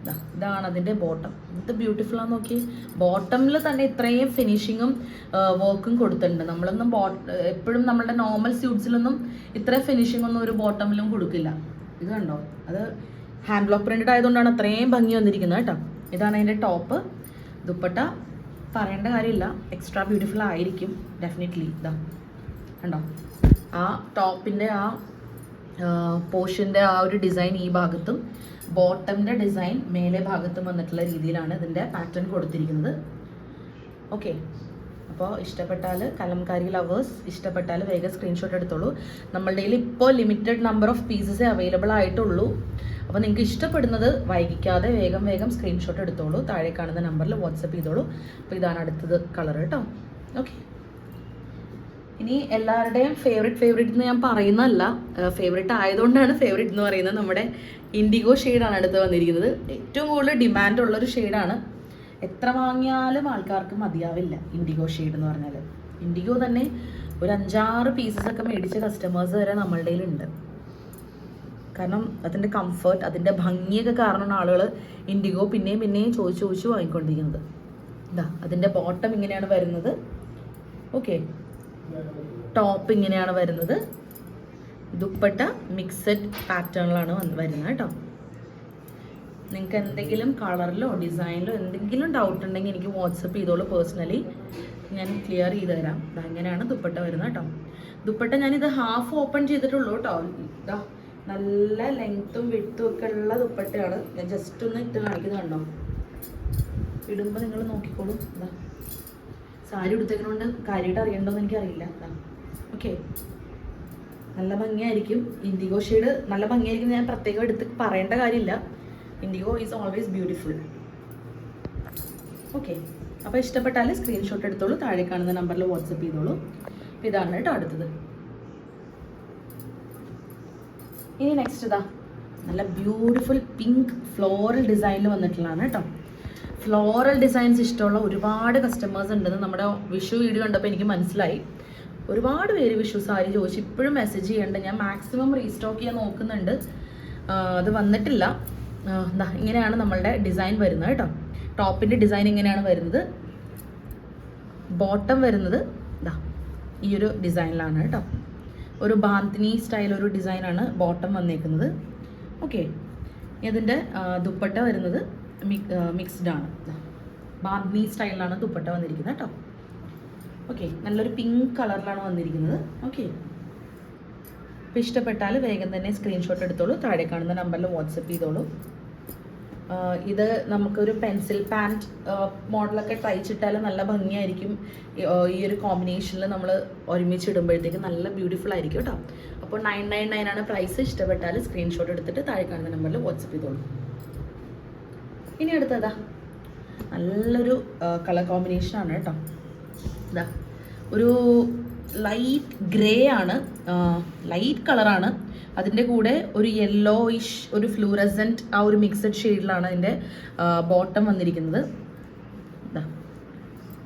ഇതാ ഇതാണ് അതിന്റെ ബോട്ടം ഇത് ബ്യൂട്ടിഫുൾ ആണെന്ന് നോക്കി ബോട്ടമിൽ തന്നെ ഇത്രയും ഫിനിഷിങ്ങും വർക്കും കൊടുത്തിട്ടുണ്ട്. നമ്മളൊന്നും ബോട്ട എപ്പോഴും നമ്മളുടെ നോർമൽ സ്യൂട്ട്സിലൊന്നും ഇത്ര ഫിനിഷിംഗ് ഒന്നും ഒരു ബോട്ടമിലും കൊടുക്കില്ല. ഇത് കണ്ടോ? അത് ഹാൻഡ് ബ്ലോക്ക് പ്രിന്റഡ് ആയതുകൊണ്ടാണ് അത്രയും ഭംഗി വന്നിരിക്കുന്നത് കേട്ടോ. ഇതാണ് അതിന്റെ ടോപ്പ് ദുപ്പട്ട പറയേണ്ട കാര്യമില്ല. എക്സ്ട്രാ ബ്യൂട്ടിഫുൾ ആയിരിക്കും ഡെഫിനറ്റ്ലി ഇതാ കണ്ടോ? ആ ടോപ്പിന്റെ ആ പോർഷന്റെ ആ ഒരു ഡിസൈൻ ഈ ഭാഗത്തും ബോട്ടമിന്റെ ഡിസൈൻ മേലെ ഭാഗത്തും വന്നിട്ടുള്ള രീതിയിലാണ് ഇതിന്റെ പാറ്റേൺ കൊടുത്തിരിക്കുന്നത്. ഓക്കെ അപ്പോൾ ഇഷ്ടപ്പെട്ടാൽ കലംകാരി ലവേഴ്സ് ഇഷ്ടപ്പെട്ടാൽ വേഗം സ്ക്രീൻഷോട്ട് എടുത്തോളൂ. നമ്മളുടെ കയ്യിൽ ഇപ്പോൾ ലിമിറ്റഡ് നമ്പർ ഓഫ് പീസസേ അവൈലബിൾ ആയിട്ടുള്ളൂ. അപ്പോൾ നിങ്ങൾക്ക് ഇഷ്ടപ്പെടുന്നത് വൈകിക്കാതെ വേഗം വേഗം സ്ക്രീൻഷോട്ട് എടുത്തോളൂ. താഴെ കാണുന്ന നമ്പറിൽ വാട്സപ്പ് ചെയ്തോളൂ. അപ്പോൾ ഇതാണ് അടുത്തത് കളർ കേട്ടോ ഓക്കെ ഇനി എല്ലാവരുടെയും ഫേവറേറ്റ് ഫേവറേറ്റ് എന്ന് ഞാൻ പറയുന്നതല്ല. ഫേവറേറ്റ് ആയതുകൊണ്ടാണ് ഫേവറേറ്റ് എന്ന് പറയുന്നത്. നമ്മുടെ ഇൻഡിഗോ ഷെയ്ഡാണ് അടുത്ത് വന്നിരിക്കുന്നത്. ഏറ്റവും കൂടുതൽ ഡിമാൻഡ് ഉള്ളൊരു ഷെയ്ഡാണ് എത്ര വാങ്ങിയാലും ആൾക്കാർക്ക് മതിയാവില്ല ഇൻഡിഗോ ഷെയ്ഡ് എന്ന് പറഞ്ഞാൽ ഇൻഡിഗോ തന്നെ ഒരു അഞ്ചാറ് പീസസ് ഒക്കെ മേടിച്ച കസ്റ്റമേഴ്സ് വരെ നമ്മളുടെ ഉണ്ട്. കാരണം അതിന്റെ കംഫർട്ട് അതിന്റെ ഭംഗിയൊക്കെ കാരണമാണ് ആളുകൾ ഇൻഡിഗോ പിന്നെയും പിന്നെയും ചോദിച്ചു ചോദിച്ചു വാങ്ങിക്കൊണ്ടിരിക്കുന്നത്. ഇതാ അതിന്റെ ബോട്ടം ഇങ്ങനെയാണ് വരുന്നത്. ഓക്കെ ടോപ്പ് ഇങ്ങനെയാണ് വരുന്നത്. ദുപ്പട്ട മിക്സഡ് പാറ്റേണിലാണ് വരുന്നത് കേട്ടോ. നിങ്ങൾക്ക് എന്തെങ്കിലും കളറിലോ ഡിസൈനിലോ എന്തെങ്കിലും ഡൗട്ട് ഉണ്ടെങ്കിൽ എനിക്ക് വാട്സപ്പ് ചെയ്തോളൂ പേഴ്സണലി ഞാൻ ക്ലിയർ ചെയ്ത് തരാം. അങ്ങനെയാണ് ദുപ്പട്ട വരുന്നത് കേട്ടോ. ദുപ്പട്ട ഞാനിത് ഹാഫ് ഓപ്പൺ ചെയ്തിട്ടുള്ളൂ കേട്ടോ. ഇതാ നല്ല ലെങ്ത്തും വിട്ടും ഒക്കെ ഉള്ള ദുപ്പട്ടയാണ്. ഞാൻ ജസ്റ്റ് ഒന്ന് ഇട്ട് കാണിക്കുന്നത് കണ്ടോ? ഇടുമ്പോൾ നിങ്ങൾ നോക്കിക്കോളൂ. ഇതാ സാരി ഉടുത്തേക്കണോണ്ട് കാര്യമായിട്ട് അറിയണ്ടോന്ന് എനിക്കറിയില്ല. ഓക്കെ നല്ല ഭംഗിയായിരിക്കും. ഇൻഡിഗോ ഷെയ്ഡ് നല്ല ഭംഗിയായിരിക്കും ഞാൻ പ്രത്യേകം എടുത്ത് പറയേണ്ട കാര്യമില്ല. Indigo is always beautiful okay അപ്പോൾ ഇഷ്ടപ്പെട്ടാൽ സ്ക്രീൻഷോട്ട് എടുത്തോളൂ. താഴെ കാണുന്ന നമ്പറിൽ വാട്സപ്പ് ചെയ്തോളൂ. അപ്പോൾ ഇതാണ് കേട്ടോ അടുത്തത്. ഇനി നെക്സ്റ്റ് ഇതാ. നല്ല ബ്യൂട്ടിഫുൾ പിങ്ക് ഫ്ലോറൽ ഡിസൈനിൽ വന്നിട്ടുള്ളതാണ് കേട്ടോ. ഫ്ലോറൽ ഡിസൈൻസ് ഇഷ്ടമുള്ള ഒരുപാട് കസ്റ്റമേഴ്സ് ഉണ്ടെന്ന് നമ്മുടെ വിഷു വീഡിയോ കണ്ടപ്പോൾ എനിക്ക് മനസ്സിലായി. ഒരുപാട് പേര് വിഷു സാരി ചോദിച്ചു ഇപ്പോഴും മെസ്സേജ് ചെയ്യേണ്ട. ഞാൻ മാക്സിമം റീസ്റ്റോക്ക് ചെയ്യാൻ നോക്കുന്നുണ്ട്. അത് വന്നിട്ടില്ല. ഇങ്ങനെയാണ് നമ്മളുടെ ഡിസൈൻ വരുന്നത് കേട്ടോ. ടോപ്പിന്റെ ഡിസൈൻ ഇങ്ങനെയാണ് വരുന്നത്. ബോട്ടം വരുന്നത് ഇതാ ഈ ഒരു ഡിസൈനിലാണ് കേട്ടോ. ഒരു ബാന്തിനി സ്റ്റൈൽ ഒരു ഡിസൈനാണ് ബോട്ടം വന്നേക്കുന്നത്. ഓക്കെ ഇതിന്റെ ദുപ്പട്ട വരുന്നത് മിക്സ്ഡ് ആണ്. ബാന്തിനി സ്റ്റൈലിലാണ് ദുപ്പട്ട വന്നിരിക്കുന്നത് കേട്ടോ. ഓക്കെ നല്ലൊരു പിങ്ക് കളറിലാണ് വന്നിരിക്കുന്നത്. ഓക്കെ അപ്പോൾ ഇഷ്ടപ്പെട്ടാൽ വേഗം തന്നെ സ്ക്രീൻഷോട്ട് എടുത്തോളൂ. താഴെ കാണുന്ന നമ്പറിൽ വാട്സപ്പ് ചെയ്തോളൂ. ഇത് നമുക്കൊരു പെൻസിൽ പാന്റ് മോഡലൊക്കെ തയ്ച്ചിട്ടാൽ നല്ല ഭംഗിയായിരിക്കും. ഈ ഒരു കോമ്പിനേഷനിൽ നമ്മൾ ഒരുമിച്ച് ഇടുമ്പോഴത്തേക്ക് നല്ല ബ്യൂട്ടിഫുൾ ആയിരിക്കും കേട്ടോ അപ്പോൾ നയൻ നയൻ നയൻ ആണ് പ്രൈസ് ഇഷ്ടപ്പെട്ടാൽ സ്ക്രീൻഷോട്ട് എടുത്തിട്ട് താഴെ കാണുന്ന നമ്പറിൽ വാട്സപ്പ് ചെയ്തോളൂ. ഇനി അടുത്തതാ. നല്ലൊരു കളർ കോമ്പിനേഷനാണ് കേട്ടോ ഇതാ ഒരു ലൈറ്റ് ഗ്രേ ആണ്. ലൈറ്റ് കളറാണ് അതിന്റെ കൂടെ ഒരു യെല്ലോയിഷ് ഒരു ഫ്ലൂറസന്റ് ആ ഒരു മിക്സഡ് ഷെയ്ഡിലാണ് അതിന്റെ ബോട്ടം വന്നിരിക്കുന്നത്.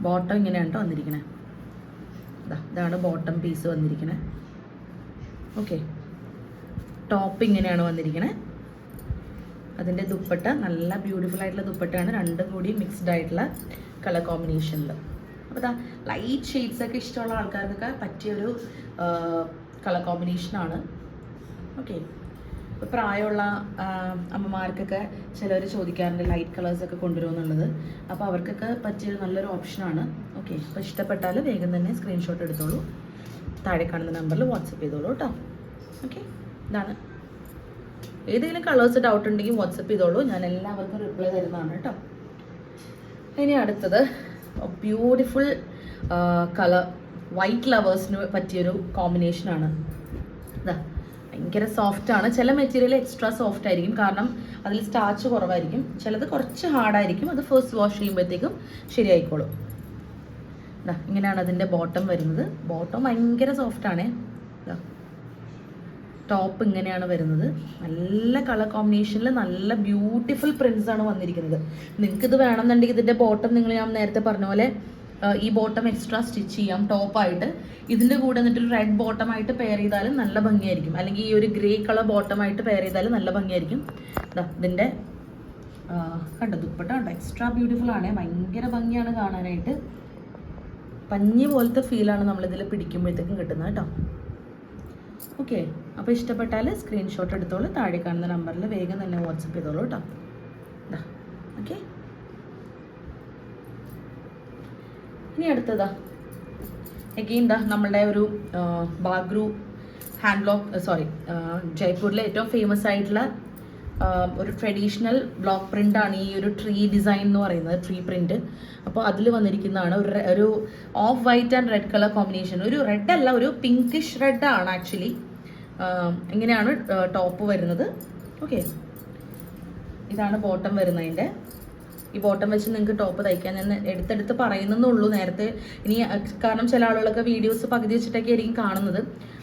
ബോട്ടം ഇങ്ങനെയാണ് കേട്ടോ വന്നിരിക്കണേ. ഇതാ ഇതാണ് ബോട്ടം പീസ് വന്നിരിക്കണേ. ഓക്കെ ടോപ്പ് ഇങ്ങനെയാണ് വന്നിരിക്കണേ. അതിന്റെ ദുപ്പട്ട നല്ല ബ്യൂട്ടിഫുൾ ആയിട്ടുള്ള ദുപ്പട്ടയാണ്. രണ്ടും കൂടി മിക്സ്ഡ് ആയിട്ടുള്ള കളർ കോമ്പിനേഷനിൽ അപ്പോൾ ഇതാ ലൈറ്റ് ഷെയ്ഡ്സ് ഒക്കെ ഇഷ്ടമുള്ള ആൾക്കാർക്കൊക്കെ പറ്റിയൊരു കളർ കോമ്പിനേഷനാണ് ഓക്കെ ഇപ്പോൾ പ്രായമുള്ള അമ്മമാർക്കൊക്കെ ചിലർ ചോദിക്കാറുണ്ട് ലൈറ്റ് കളേഴ്സൊക്കെ കൊണ്ടുവരുമെന്നുള്ളത്. അപ്പോൾ അവർക്കൊക്കെ പറ്റിയൊരു നല്ലൊരു ഓപ്ഷനാണ് ഓക്കെ അപ്പോൾ ഇഷ്ടപ്പെട്ടാൽ വേഗം തന്നെ സ്ക്രീൻഷോട്ട് എടുത്തോളൂ. താഴെ കാണുന്ന നമ്പറിൽ വാട്സപ്പ് ചെയ്തോളൂ കേട്ടോ ഓക്കെ ഇതാണ്. ഏതെങ്കിലും കളേഴ്സ് ഡൗട്ട് ഉണ്ടെങ്കിൽ വാട്സപ്പ് ചെയ്തോളൂ. ഞാൻ എല്ലാവർക്കും റിപ്ലൈ തരുന്നതാണ് കേട്ടോ ഇനി അടുത്തത്. ബ്യൂട്ടിഫുൾ കളർ വൈറ്റ് ലവേഴ്സിന് പറ്റിയൊരു കോമ്പിനേഷൻ ആണ്. ഭയങ്കര സോഫ്റ്റ് ആണ്. ചില മെറ്റീരിയൽ എക്സ്ട്രാ സോഫ്റ്റ് ആയിരിക്കും. കാരണം അതിൽ സ്റ്റാച്ച് കുറവായിരിക്കും. ചിലത് കുറച്ച് ഹാർഡായിരിക്കും അത് ഫസ്റ്റ് വാഷ് ചെയ്യുമ്പോഴത്തേക്കും ശരിയായിക്കോളും. ഇങ്ങനെയാണ് അതിന്റെ ബോട്ടം വരുന്നത്. ബോട്ടം ഭയങ്കര സോഫ്റ്റ് ആണേ. ഇതാ ടോപ്പ് ഇങ്ങനെയാണ് വരുന്നത്. നല്ല കളർ കോമ്പിനേഷനിൽ നല്ല ബ്യൂട്ടിഫുൾ പ്രിന്റ്സ് ആണ് വന്നിരിക്കുന്നത്. നിങ്ങൾക്ക് ഇത് വേണമെന്നുണ്ടെങ്കിൽ ഇതിന്റെ ബോട്ടം നിങ്ങൾ ഞാൻ നേരത്തെ പറഞ്ഞ പോലെ ഈ ബോട്ടം എക്സ്ട്രാ സ്റ്റിച്ച് ചെയ്യാം ടോപ്പായിട്ട്. ഇതിന്റെ കൂടെ എന്നിട്ട് ഒരു റെഡ് ബോട്ടം ആയിട്ട് പെയർ ചെയ്താലും നല്ല ഭംഗിയായിരിക്കും. അല്ലെങ്കിൽ ഈ ഒരു ഗ്രേ കളർ ബോട്ടം ആയിട്ട് പെയർ ചെയ്താലും നല്ല ഭംഗിയായിരിക്കും. ഇതിന്റെ കണ്ടോ ദുപ്പട്ട കണ്ടോ? എക്സ്ട്രാ ബ്യൂട്ടിഫുൾ ആണ്. ഭയങ്കര ഭംഗിയാണ് കാണാനായിട്ട്. പഞ്ഞി പോലത്തെ ഫീലാണ് നമ്മളിതിൽ പിടിക്കുമ്പോഴത്തേക്കും കിട്ടുന്നത് കേട്ടോ. ഓക്കെ. അപ്പോൾ ഇഷ്ടപ്പെട്ടാൽ സ്ക്രീൻഷോട്ട് എടുത്തോളൂ. താഴെ കാണുന്ന നമ്പറിൽ വേഗം തന്നെ വാട്സപ്പ് ചെയ്തോളൂ കേട്ടോ. ഓക്കെ ഇനി അടുത്തതാ. എഗെയിൻ ദാ നമ്മളുടെ ഒരു ബാഗ്രു ഹാൻഡ് ബ്ലോക്ക് സോറി ജയ്പൂരിലെ ഏറ്റവും ഫേമസ് ആയിട്ടുള്ള ഒരു ട്രഡീഷണൽ ബ്ലോക്ക് പ്രിന്റ് ആണ് ഈ ഒരു ട്രീ ഡിസൈൻ എന്ന് പറയുന്നത് ട്രീ പ്രിന്റ് അപ്പോൾ അതിൽ വന്നിരിക്കുന്നതാണ് ഒരു ഒരു off white and red colour combination ഒരു റെഡ് അല്ല ഒരു പിങ്കിഷ് റെഡ് ആണ് ആക്ച്വലി ഇങ്ങനെയാണ് ടോപ്പ് വരുന്നത്. ഓക്കെ ഇതാണ് ബോട്ടം വരുന്നതിന്റെ. ഈ ബോട്ടം വെച്ച് നിങ്ങൾക്ക് ടോപ്പ് തയ്ക്കാൻ ഞാൻ എടുത്തെടുത്ത് പറയുന്നേ നേരത്തെ. ഇനി കാരണം ചില ആളുകളൊക്കെ വീഡിയോസ് പകുതി വെച്ചിട്ടൊക്കെ ആയിരിക്കും കാണുന്നത്.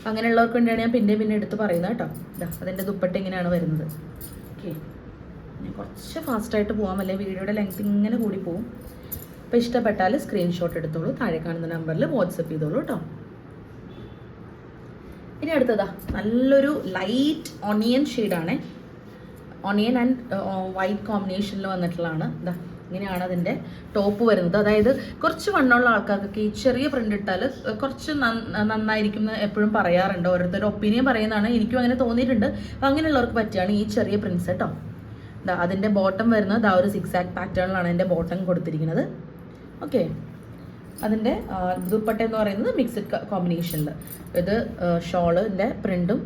അങ്ങനെയുള്ളവർക്ക് വേണ്ടിയാണ് ഞാൻ പിന്നെ പിന്നെ എടുത്ത് പറയുന്നത് കേട്ടോ. ഇതാ അതിന്റെ ദുപ്പട്ട ഇങ്ങനെയാണ് വരുന്നത്. ഓക്കെ ഞാൻ കുറച്ച് ഫാസ്റ്റായിട്ട് പോകാം അല്ലെ? വീഡിയോയുടെ ലെങ്ത് ഇങ്ങനെ കൂടി പോകും അപ്പോൾ ഇഷ്ടപ്പെട്ടാൽ സ്ക്രീൻഷോട്ട് എടുത്തോളൂ. താഴെ കാണുന്ന നമ്പറിൽ വാട്സപ്പ് ചെയ്തോളൂ കേട്ടോ. ഇനി അടുത്തതാ നല്ലൊരു ലൈറ്റ് ഒണിയൻ ഷെയ്ഡാണ് ഒണിയൻ ആൻഡ് വൈറ്റ് കോമ്പിനേഷനിൽ വന്നിട്ടുള്ളതാണ്. ഇതാ ഇങ്ങനെയാണ് അതിന്റെ ടോപ്പ് വരുന്നത്. അതായത് കുറച്ച് വണ്ണമുള്ള ആൾക്കാർക്കൊക്കെ ഈ ചെറിയ പ്രിന്റ് ഇട്ടാൽ കുറച്ച് നന്ന- നന്നായിരിക്കും എന്ന് എപ്പോഴും പറയാറുണ്ട്. ഓരോരുത്തരുടെ ഒപ്പീനിയൻ പറയുന്നതാണ്. എനിക്കും അങ്ങനെ തോന്നിയിട്ടുണ്ട്. അപ്പം അങ്ങനെയുള്ളവർക്ക് പറ്റിയാണ് ഈ ചെറിയ പ്രിൻസ് കേട്ടോ അതിന്റെ ബോട്ടം വരുന്നത് ആ ഒരു സിക്സ് ആക്ട് പാറ്റേണിലാണ് അതിന്റെ ബോട്ടം കൊടുത്തിരിക്കുന്നത്. ഓക്കെ അതിന്റെ ദുപ്പട്ട എന്ന് പറയുന്നത് മിക്സഡ് കോമ്പിനേഷനിൽ ഇത് ഷോളിന്റെ പ്രിന്റും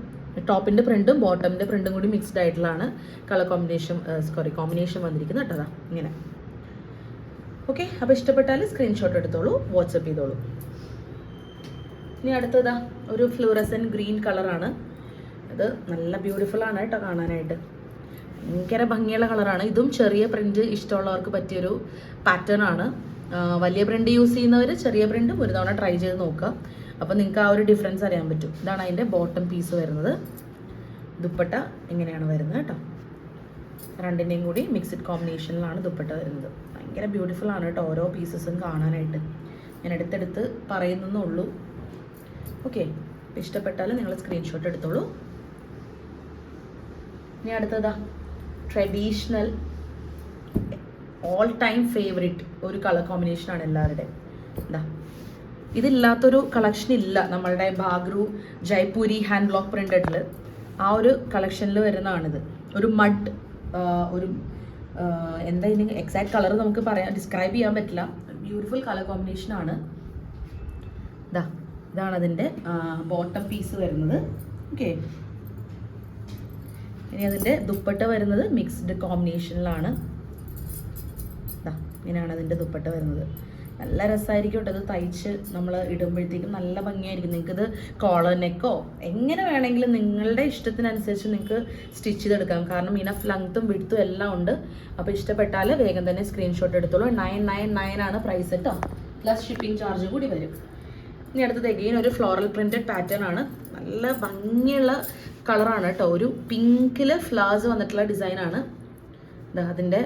ടോപ്പിന്റെ പ്രിന്റും ബോട്ടമിന്റെ പ്രിന്റും കൂടി മിക്സ്ഡ് ആയിട്ടുള്ളതാണ് കളർ കോമ്പിനേഷൻ സോറി കോമ്പിനേഷൻ വന്നിരിക്കുന്നത് കേട്ടോ ഇങ്ങനെ. ഓക്കെ അപ്പോൾ ഇഷ്ടപ്പെട്ടാൽ സ്ക്രീൻഷോട്ട് എടുത്തോളൂ വാട്സപ്പ് ചെയ്തോളൂ. ഇനി അടുത്തതാ ഒരു ഫ്ലൂറസൻ ഗ്രീൻ കളറാണ് ഇത് നല്ല ബ്യൂട്ടിഫുൾ ആണ് കേട്ടോ കാണാനായിട്ട്. ഭയങ്കര ഭംഗിയുള്ള കളറാണ് ഇതും ചെറിയ പ്രിന്റ് ഇഷ്ടമുള്ളവർക്ക് പറ്റിയൊരു പാറ്റേൺ ആണ്. വലിയ പ്രിന്റ് യൂസ് ചെയ്യുന്നവർ ചെറിയ പ്രിന്റും ഒരു തവണ ട്രൈ ചെയ്ത് നോക്കുക. അപ്പോൾ നിങ്ങൾക്ക് ആ ഒരു ഡിഫറൻസ് അറിയാൻ പറ്റും. ഇതാണ് അതിന്റെ ബോട്ടം പീസ് വരുന്നത്. ദുപ്പട്ട ഇങ്ങനെയാണ് വരുന്നത് കേട്ടോ. രണ്ടിന്റെയും കൂടി മിക്സഡ് കോമ്പിനേഷനിലാണ് ദുപ്പട്ട വരുന്നത്. ഭയങ്കര ബ്യൂട്ടിഫുൾ ആണ് കേട്ടോ ഓരോ പീസസും കാണാനായിട്ട്. ഞാൻ എടുത്തെടുത്ത് പറയുന്നേ ഉള്ളൂ. ഓക്കെ ഇഷ്ടപ്പെട്ടാൽ നിങ്ങൾ സ്ക്രീൻഷോട്ട് എടുത്തോളൂ. ഇനി അടുത്തതാ. ട്രഡീഷണൽ ഓൾ ടൈം ഫേവറേറ്റ് ഒരു കളർ കോമ്പിനേഷനാണ് എല്ലാവരുടെയും. എന്താ ഇതില്ലാത്തൊരു കളക്ഷൻ ഇല്ല. നമ്മളുടെ ബാഗ്രു ജയ്പൂരി ഹാൻഡ് ബ്ലോക്ക് പ്രിന്റഡിൽ ആ ഒരു കളക്ഷനിൽ വരുന്നതാണിത്. ഒരു മഡ് ഒരു എന്താ ഇതിന് എക്സാക്ട് കളർ നമുക്ക് പറയാൻ ഡിസ്ക്രൈബ് ചെയ്യാൻ പറ്റില്ല. ബ്യൂട്ടിഫുൾ കളർ കോമ്പിനേഷനാണ് ഇതാ ഇതാണ് അതിന്റെ ബോട്ടം പീസ് വരുന്നത്. ഓക്കെ ഇനി അതിന്റെ ദുപ്പട്ട വരുന്നത് മിക്സ്ഡ് കോമ്പിനേഷനിലാണ് ഇങ്ങനെയാണ് അതിന്റെ ദുപ്പട്ട വരുന്നത്. നല്ല രസമായിരിക്കും കേട്ടോ. ഇത് തയ്ച്ച് നമ്മൾ ഇടുമ്പോഴത്തേക്കും നല്ല ഭംഗിയായിരിക്കും. നിങ്ങൾക്കിത് കോളർ നെക്കോ എങ്ങനെ വേണമെങ്കിലും നിങ്ങളുടെ ഇഷ്ടത്തിനനുസരിച്ച് നിങ്ങൾക്ക് സ്റ്റിച്ച് ചെയ്തെടുക്കാം. കാരണം ഇനഫ് ലെങ്ത്തും വിടുത്തും എല്ലാം ഉണ്ട്. അപ്പോൾ ഇഷ്ടപ്പെട്ടാൽ വേഗം തന്നെ സ്ക്രീൻഷോട്ട് എടുത്തോളൂ. നയൻ നയൻ നയൻ ആണ് പ്രൈസ് കേട്ടോ പ്ലസ് ഷിപ്പിംഗ് ചാർജ് കൂടി വരും. ഇനി അടുത്തത് എഗെയിൻ ഒരു ഫ്ലോറൽ പ്രിന്റഡ് പാറ്റേൺ ആണ്. നല്ല ഭംഗിയുള്ള കളറാണ് കേട്ടോ. ഒരു പിങ്കിൽ ഫ്ലവേഴ്സ് വന്നിട്ടുള്ള ഡിസൈനാണ് അതിന്റെ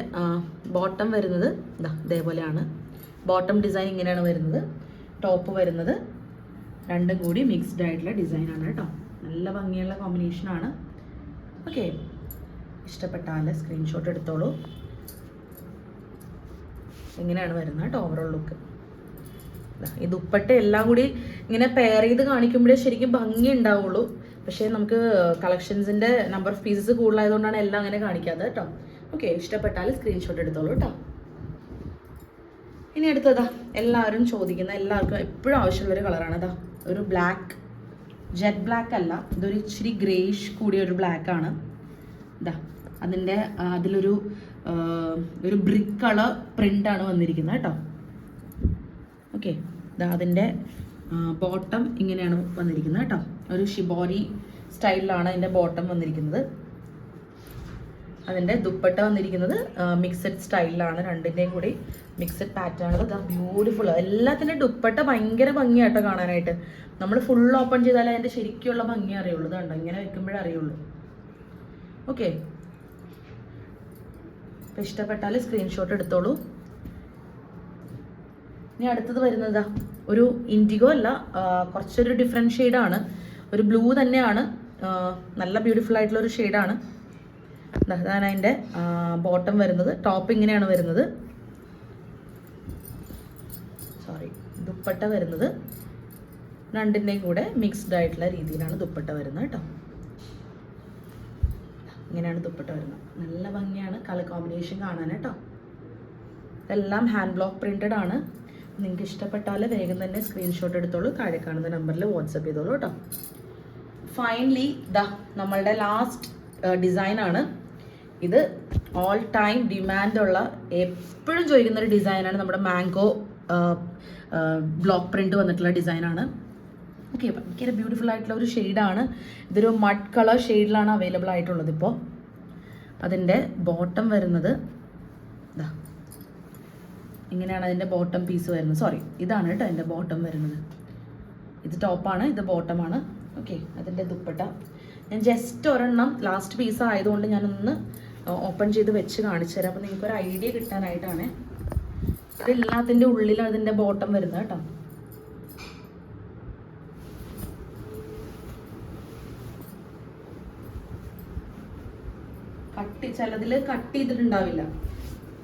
ബോട്ടം വരുന്നത് ഇതാ ഇതേപോലെയാണ്. ബോട്ടം ഡിസൈൻ ഇങ്ങനെയാണ് വരുന്നത്. ടോപ്പ് വരുന്നത് രണ്ടും കൂടി മിക്സ്ഡ് ആയിട്ടുള്ള ഡിസൈനാണ് കേട്ടോ. നല്ല ഭംഗിയുള്ള കോമ്പിനേഷനാണ് ഓക്കെ ഇഷ്ടപ്പെട്ടാൽ സ്ക്രീൻഷോട്ട് എടുത്തോളൂ. ഇങ്ങനെയാണ് വരുന്നത് കേട്ടോ ഓവറോൾ ലുക്ക് ഈ ദുപ്പട്ട എല്ലാം കൂടി ഇങ്ങനെ പെയർ ചെയ്ത് കാണിക്കുമ്പോഴേ ശരിക്കും ഭംഗി ഉണ്ടാവുള്ളൂ. പക്ഷേ നമുക്ക് കളക്ഷൻസിന്റെ നമ്പർ ഓഫ് പീസസ് കൂടുതലായതുകൊണ്ടാണ് എല്ലാം അങ്ങനെ കാണിക്കാതെ കേട്ടോ. ഓക്കെ ഇഷ്ടപ്പെട്ടാൽ സ്ക്രീൻഷോട്ട് എടുത്തോളൂ കേട്ടോ ഇനി അടുത്തതാ എല്ലാവരും ചോദിക്കുന്ന എല്ലാവർക്കും എപ്പോഴും ആവശ്യമുള്ളൊരു കളറാണ് അതാ ഒരു ബ്ലാക്ക് ജെറ്റ് ബ്ലാക്ക് അല്ല ഇതൊരു ഇച്ചിരി ഗ്രേഷ് കൂടിയ ഒരു ബ്ലാക്ക് ആണ്. ഇതാ അതിന്റെ അതിലൊരു ഒരു ബ്രിക്ക് കളർ പ്രിന്റാണ് വന്നിരിക്കുന്നത് കേട്ടോ ഓക്കെ ഇതാ അതിന്റെ ബോട്ടം ഇങ്ങനെയാണ് വന്നിരിക്കുന്നത് കേട്ടോ ഒരു ഷിബോരി സ്റ്റൈലിലാണ് അതിന്റെ ബോട്ടം വന്നിരിക്കുന്നത്. അതിന്റെ ദുപ്പട്ട വന്നിരിക്കുന്നത് മിക്സഡ് സ്റ്റൈലിലാണ് രണ്ടിന്റെയും കൂടി മിക്സഡ് പാറ്റേൺ ഇതാ ബ്യൂട്ടിഫുൾ എല്ലാത്തിന്റെ ദുപ്പട്ട ഭയങ്കര ഭംഗിയാട്ടോ കാണാനായിട്ട്. നമ്മൾ ഫുൾ ഓപ്പൺ ചെയ്താലേ അതിന്റെ ശരിക്കുള്ള ഭംഗി അറിയുള്ളൂ. ഇതുണ്ടോ ഇങ്ങനെ വെക്കുമ്പോഴേ അറിയുള്ളൂ. ഓക്കെ അപ്പോൾ ഇഷ്ടപ്പെട്ടാൽ സ്ക്രീൻഷോട്ട് എടുത്തോളൂ. ഇനി അടുത്തത് വരുന്നതാ ഒരു ഇൻഡിഗോ അല്ല കുറച്ചൊരു ഡിഫറെന്റ് ഷെയ്ഡാണ് ഒരു ബ്ലൂ തന്നെയാണ്. നല്ല ബ്യൂട്ടിഫുൾ ആയിട്ടുള്ള ഒരു ഷെയ്ഡാണ് അതാണ് അതിന്റെ ബോട്ടം വരുന്നത്. ടോപ്പ് ഇങ്ങനെയാണ് വരുന്നത്. സോറി ദുപ്പട്ട വരുന്നത്. രണ്ടിന്റെയും കൂടെ മിക്സ്ഡ് ആയിട്ടുള്ള രീതിയിലാണ് ദുപ്പട്ട വരുന്നത് കേട്ടോ. ഇങ്ങനെയാണ് ദുപ്പട്ട വരുന്നത്. നല്ല ഭംഗിയാണ് കളർ കോമ്പിനേഷൻ കാണാൻ കേട്ടോ. ഇതെല്ലാം ഹാൻഡ് ബ്ലോക്ക് പ്രിന്റഡ് ആണ്. നിങ്ങൾക്ക് ഇഷ്ടപ്പെട്ടാൽ വേഗം തന്നെ സ്ക്രീൻഷോട്ട് എടുത്തോളൂ. താഴെ കാണുന്ന നമ്പറിൽ വാട്സപ്പ് ചെയ്തോളൂ കേട്ടോ. ഫൈനലി ദ നമ്മളുടെ ലാസ്റ്റ് ഡിസൈൻ ആണ് ഇത് ഓൾ ടൈം ഡിമാൻഡ് ഉള്ള എപ്പോഴും ചോദിക്കുന്ന ഒരു ഡിസൈനാണ്. നമ്മുടെ മാംഗോ ബ്ലോക്ക് പ്രിന്റ് വന്നിട്ടുള്ള ഡിസൈനാണ്. ഓക്കെ ഭയങ്കര ബ്യൂട്ടിഫുൾ ആയിട്ടുള്ള ഒരു ഷെയ്ഡാണ് ഇതൊരു മഡ് കളർ ഷെയ്ഡിലാണ് അവൈലബിൾ ആയിട്ടുള്ളത് ഇപ്പോൾ അതിന്റെ ബോട്ടം വരുന്നത് ഇതാ ഇങ്ങനെയാണ് അതിന്റെ ബോട്ടം പീസ് വരുന്നത്. സോറി ഇതാണ് കേട്ടോ അതിന്റെ ബോട്ടം വരുന്നത്. ഇത് ടോപ്പാണ് ഇത് ബോട്ടമാണ് ഓക്കെ അതിന്റെ ദുപ്പട്ട. ഞാൻ ജസ്റ്റ് ഒരെണ്ണം ലാസ്റ്റ് പീസ് ആയതുകൊണ്ട് ഞാനൊന്ന് ഓപ്പൺ ചെയ്ത് വെച്ച് കാണിച്ചു തരാം. നിങ്ങൾക്ക് ഒരു ഐഡിയ കിട്ടാനായിട്ടാണ്. ഇതെല്ലാത്തിന്റെ ഉള്ളിൽ അതിന്റെ ബോട്ടം വരുന്നത് കേട്ടോ. കട്ടി ചിലതിൽ കട്ട് ചെയ്തിട്ടുണ്ടാവില്ല.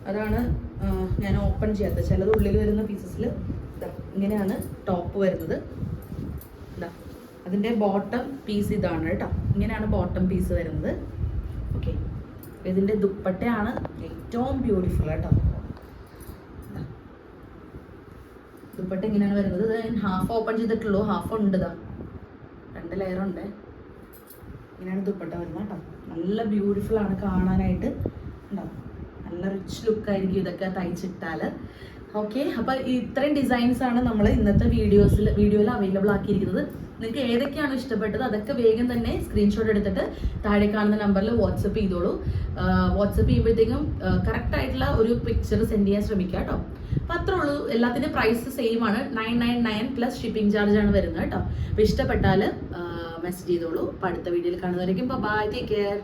അതാണ് ഞാൻ ഓപ്പൺ ചെയ്യാത്തത്. ചിലത് ഉള്ളിൽ വരുന്ന പീസസിൽ ഇങ്ങനെയാണ് ടോപ്പ് വരുന്നത്. അതിന്റെ ബോട്ടം പീസ് ഇതാണ് കേട്ടോ. ഇങ്ങനെയാണ് ബോട്ടം പീസ് വരുന്നത്. ഓക്കെ ഇതിന്റെ ദുപ്പട്ടയാണ് ഏറ്റവും ബ്യൂട്ടിഫുൾ കേട്ടോ. ദുപ്പട്ട ഇങ്ങനെയാണ് വരുന്നത്. ഇത് ഹാഫ് ഓപ്പൺ ചെയ്തിട്ടുള്ളൂ. ഹാഫ് ഉണ്ട് ഇതാ രണ്ട് ലെയർ ഉണ്ട്. ഇങ്ങനെയാണ് ദുപ്പട്ട വരുന്നത് കേട്ടോ. നല്ല ബ്യൂട്ടിഫുൾ ആണ് കാണാനായിട്ട്. ഉണ്ടാവും നല്ല റിച്ച് ലുക്ക് ആയിരിക്കും ഇതൊക്കെ തയ്ച്ചിട്ടാൽ. ഓക്കെ അപ്പോൾ ഇത്രയും ഡിസൈൻസ് ആണ് നമ്മൾ ഇന്നത്തെ വീഡിയോസിൽ വീഡിയോയിൽ അവൈലബിൾ ആക്കിയിരിക്കുന്നത്. നിങ്ങൾക്ക് ഏതൊക്കെയാണ് ഇഷ്ടപ്പെട്ടത്? അതൊക്കെ വേഗം തന്നെ സ്ക്രീൻഷോട്ട് എടുത്തിട്ട് താഴെ കാണുന്ന നമ്പറിൽ വാട്സപ്പ് ചെയ്തോളൂ. വാട്സപ്പ് ചെയ്യുമ്പോഴത്തേക്കും കറക്റ്റ് ആയിട്ടുള്ള ഒരു പിക്ചർ സെൻഡ് ചെയ്യാൻ ശ്രമിക്കുക കേട്ടോ. അപ്പൊ അത്രേ ഉള്ളൂ. എല്ലാത്തിന്റെ പ്രൈസ് സെയിം ആണ്. Nine nine nine plus shipping charge ആണ് വരുന്നത് കേട്ടോ. അപ്പോൾ ഇഷ്ടപ്പെട്ടാൽ മെസ്സേജ് ചെയ്തോളൂ. അപ്പോൾ അടുത്ത വീഡിയോയിൽ കാണുന്നവരേക്കും ബൈ ടേക്ക് കെയർ